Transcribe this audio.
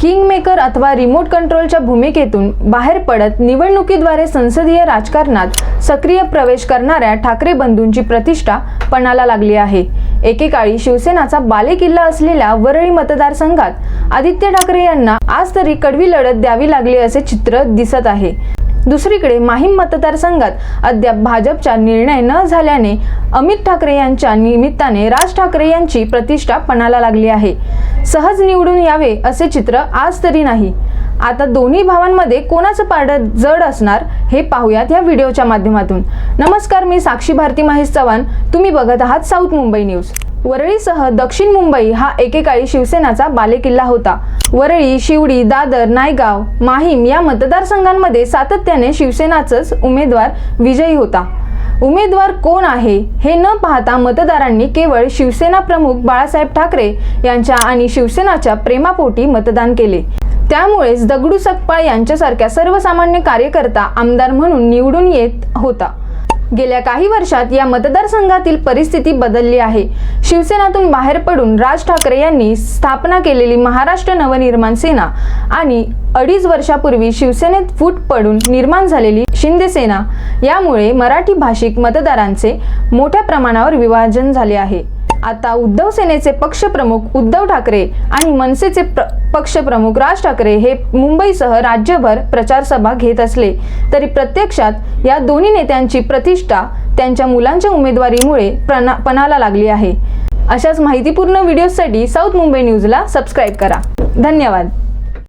Kingmaker अथवा remote कंट्रोलच्या भूमिकेतून बाहेर पडत निवडणुकीद्वारे संसदीय राजकारणात सक्रिय प्रवेश करणाऱ्या ठाकरे बंधूंची प्रतिष्ठा पणाला लागली आहे. एकेकाळी शिवसेनाचा बालेकिल्ला असलेल्या वरळी मतदारसंघात आदित्य ठाकरे यांना आज तरी कडवी लढत द्यावी लागली असे चित्र दिसत आहे. दुसरीकडे माहीम मतदारसंघात अद्याप भाजपचा निर्णय न झाल्याने अमित ठाकरे यांच्या निमित्ताने राज ठाकरे यांची प्रतिष्ठा पणाला लागली आहे. सहज निवडून यावे असे चित्र आज तरी नाही. आता दोन्ही भावांमध्ये कोणाचं पारडं जड असणार हे पाहूयात या व्हिडिओच्या माध्यमातून. नमस्कार मी साक्षी भारती महेश चव्हाण. तुम्ही बघत आहात साऊथ मुंबई न्यूज. वरळीसह दक्षिण मुंबई हा एकेकाळी शिवसेनाचा बालेकिल्ला होता. वरळी शिवडी दादर नायगाव माहीम या मतदारसंघांमध्ये सातत्याने शिवसेनाचाच उमेदवार विजयी होता. उमेदवार कोण आहे हे न पाहता मतदारांनी केवळ शिवसेना प्रमुख बाळासाहेब ठाकरे यांच्या आणि शिवसेनाच्या प्रेमापोटी मतदान केले. त्यामुळेच दगडू सकपाळ यांच्यासारख्या सर्वसामान्य कार्यकर्ता आमदार म्हणून निवडून येत होता. गेल्या काही वर्षात या मतदारसंघातील परिस्थिती बदलली आहे. शिवसेनातून बाहेर पडून राज ठाकरे यांनी स्थापना केलेली महाराष्ट्र नवनिर्माण सेना आणि अडीच वर्षापूर्वी शिवसेनेत फूट पडून निर्माण झालेली शिंदे सेना यामुळे मराठी भाषिक मतदारांचे मोठ्या प्रमाणावर विभाजन झाले आहे. आता उद्धव सेनेचे पक्षप्रमुख उद्धव ठाकरे आणि मनसेचे प्र पक्षप्रमुख राज ठाकरे हे मुंबईसह राज्यभर प्रचार सभा घेत असले तरी प्रत्यक्षात या दोन्ही नेत्यांची प्रतिष्ठा त्यांच्या मुलांच्या उमेदवारीमुळे प्रणा पणाला लागली आहे. अशाच माहितीपूर्ण व्हिडिओसाठी साऊथ मुंबई न्यूजला सबस्क्राईब करा. धन्यवाद.